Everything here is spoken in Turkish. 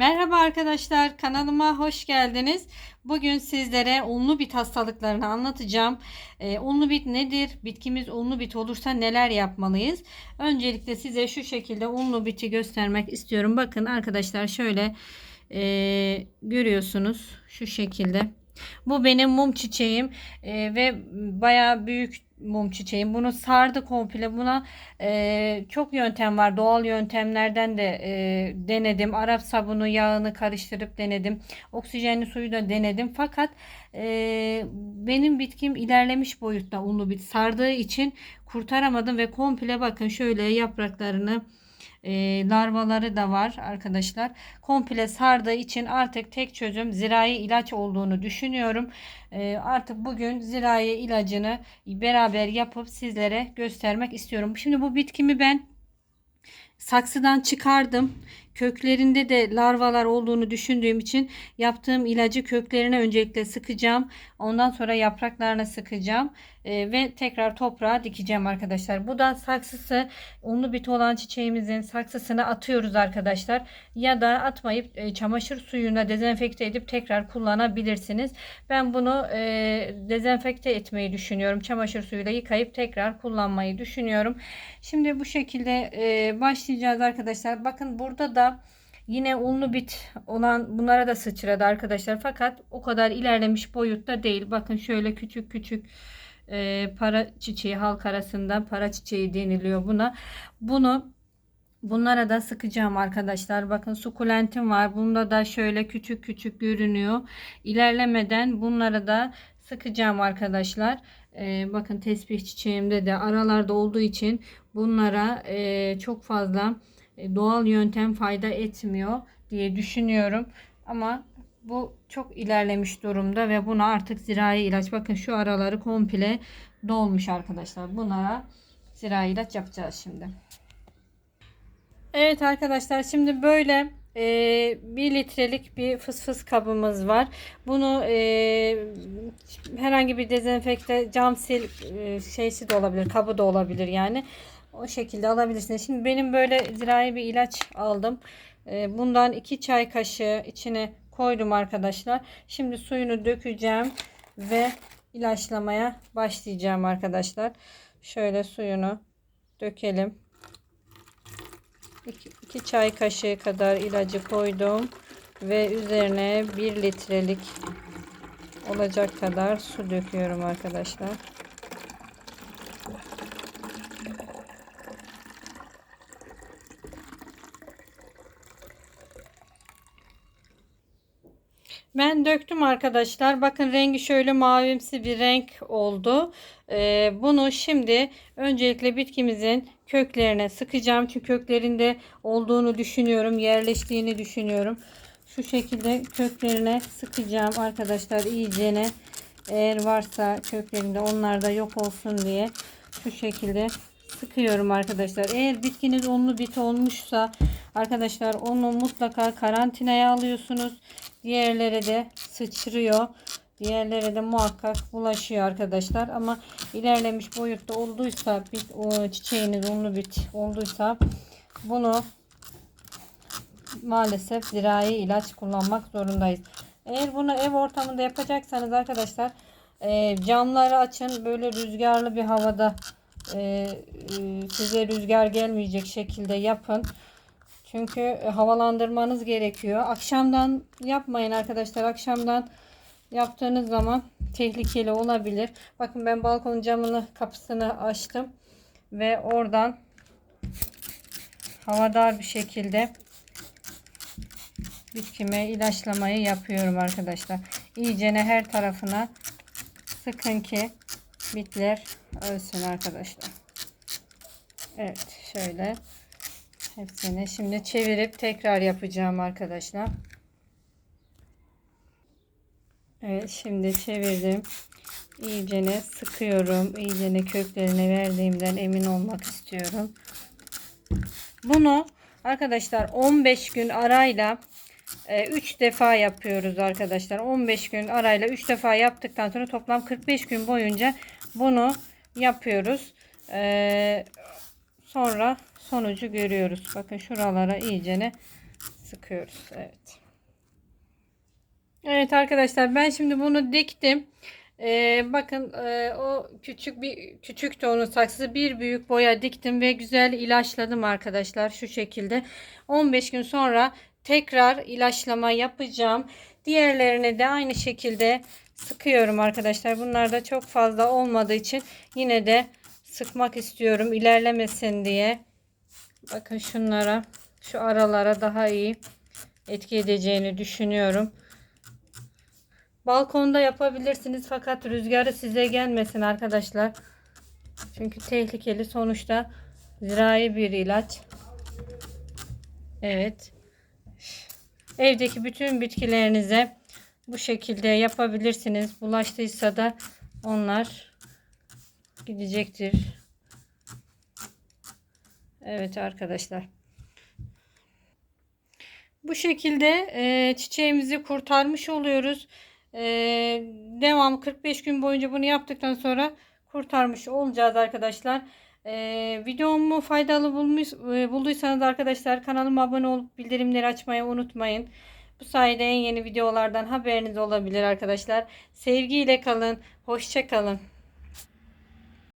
Merhaba arkadaşlar kanalıma hoş geldiniz. Bugün sizlere unlu bit hastalıklarını anlatacağım. Ee, unlu bit nedir? Bitkimiz unlu bit olursa neler yapmalıyız? Öncelikle size şu şekilde unlu biti göstermek istiyorum. Bakın arkadaşlar şöyle e, görüyorsunuz şu şekilde. Bu benim mum çiçeğim e, ve bayağı büyük mum çiçeğim. Bunu sardı komple. Buna e, çok yöntem var. Doğal yöntemlerden de e, denedim. Arap sabunu yağını karıştırıp denedim. Oksijenli suyu da denedim. Fakat e, benim bitkim ilerlemiş boyutta unlu bit sardığı için kurtaramadım ve komple bakın şöyle yapraklarını e, larvaları da var arkadaşlar. Komple sardığı için artık tek çözüm zirai ilaç olduğunu düşünüyorum. E, artık bugün zirai ilacını beraber yapıp sizlere göstermek istiyorum. Şimdi bu bitkimi ben saksıdan çıkardım. Köklerinde de larvalar olduğunu düşündüğüm için yaptığım ilacı köklerine öncelikle sıkacağım. Ondan sonra yapraklarına sıkacağım. Ee, ve tekrar toprağa dikeceğim arkadaşlar. Bu da saksısı unlu bit olan çiçeğimizin saksısını atıyoruz arkadaşlar. Ya da atmayıp e, çamaşır suyuna dezenfekte edip tekrar kullanabilirsiniz. Ben bunu e, dezenfekte etmeyi düşünüyorum. Çamaşır suyuyla yıkayıp tekrar kullanmayı düşünüyorum. Şimdi bu şekilde e, başlayacağız arkadaşlar. Bakın burada da Yine unlu bit olan bunlara da sıçradı arkadaşlar. Fakat o kadar ilerlemiş boyutta değil. Bakın şöyle küçük küçük e, para çiçeği halk arasında para çiçeği deniliyor buna. Bunu bunlara da sıkacağım arkadaşlar. Bakın sukulentim var. Bunda da şöyle küçük küçük görünüyor. İlerlemeden bunları da sıkacağım arkadaşlar. E, bakın tesbih çiçeğimde de aralarda olduğu için bunlara e, çok fazla doğal yöntem fayda etmiyor diye düşünüyorum. Ama bu çok ilerlemiş durumda ve buna artık zirai ilaç bakın şu araları komple dolmuş arkadaşlar. Bunlara zirai ilaç yapacağız şimdi. Evet arkadaşlar şimdi böyle e, 1 litrelik bir fıs fıs kabımız var. Bunu e, herhangi bir dezenfekte cam sil e, şeysi de olabilir kabı da olabilir yani. O şekilde alabilirsiniz. Şimdi benim böyle zirai bir ilaç aldım. E, bundan 2 çay kaşığı içine koydum arkadaşlar. Şimdi suyunu dökeceğim ve ilaçlamaya başlayacağım arkadaşlar. Şöyle suyunu dökelim. 2 çay kaşığı kadar ilacı koydum ve üzerine 1 litrelik olacak kadar su döküyorum arkadaşlar. Ben döktüm arkadaşlar. Bakın rengi şöyle mavimsi bir renk oldu. Ee, bunu şimdi öncelikle bitkimizin köklerine sıkacağım. Çünkü köklerinde olduğunu düşünüyorum. Yerleştiğini düşünüyorum. Şu şekilde köklerine sıkacağım arkadaşlar iyicene. Eğer varsa köklerinde onlar da yok olsun diye şu şekilde sıkıyorum arkadaşlar. Eğer bitkiniz onlu bit olmuşsa arkadaşlar onu mutlaka karantinaya alıyorsunuz. Diğerlere de sıçrıyor. Diğerlere de muhakkak bulaşıyor arkadaşlar. Ama ilerlemiş boyutta olduysa bit o çiçeğiniz unlu bit olduysa bunu maalesef zirai ilaç kullanmak zorundayız. Eğer bunu ev ortamında yapacaksanız arkadaşlar e, camları açın. Böyle rüzgarlı bir havada e, e, size rüzgar gelmeyecek şekilde yapın. Çünkü e, havalandırmanız gerekiyor. Akşamdan yapmayın arkadaşlar. Akşamdan yaptığınız zaman tehlikeli olabilir. Bakın ben balkon camını kapısını açtım ve oradan havadar bir şekilde bitkime ilaçlamayı yapıyorum arkadaşlar. İyicene her tarafına sıkın ki bitler ölsün arkadaşlar. Evet şöyle hepsini şimdi çevirip tekrar yapacağım arkadaşlar. Evet şimdi çevirdim. İyicene sıkıyorum. İyicene köklerine verdiğimden emin olmak istiyorum. Bunu arkadaşlar 15 gün arayla 3 e, defa yapıyoruz arkadaşlar. 15 gün arayla 3 defa yaptıktan sonra toplam 45 gün boyunca bunu yapıyoruz. Sonra sonucu görüyoruz. Bakın şuralara iyicene sıkıyoruz. Evet. Evet arkadaşlar ben şimdi bunu diktim. Ee, bakın e, o küçük bir küçük tonu saksısı bir büyük boya diktim ve güzel ilaçladım arkadaşlar şu şekilde. 15 gün sonra tekrar ilaçlama yapacağım. Diğerlerine de aynı şekilde sıkıyorum arkadaşlar. Bunlar da çok fazla olmadığı için yine de sıkmak istiyorum ilerlemesin diye. Bakın şunlara şu aralara daha iyi etki edeceğini düşünüyorum. Balkonda yapabilirsiniz fakat rüzgarı size gelmesin arkadaşlar. Çünkü tehlikeli sonuçta zirai bir ilaç. Evet. Evdeki bütün bitkilerinize bu şekilde yapabilirsiniz. Bulaştıysa da onlar gidecektir. Evet arkadaşlar. Bu şekilde e, çiçeğimizi kurtarmış oluyoruz. E, devam 45 gün boyunca bunu yaptıktan sonra kurtarmış olacağız arkadaşlar. E, videomu faydalı bulmuş, e, bulduysanız arkadaşlar kanalıma abone olup bildirimleri açmayı unutmayın. Bu sayede en yeni videolardan haberiniz olabilir arkadaşlar. Sevgiyle kalın. Hoşça kalın.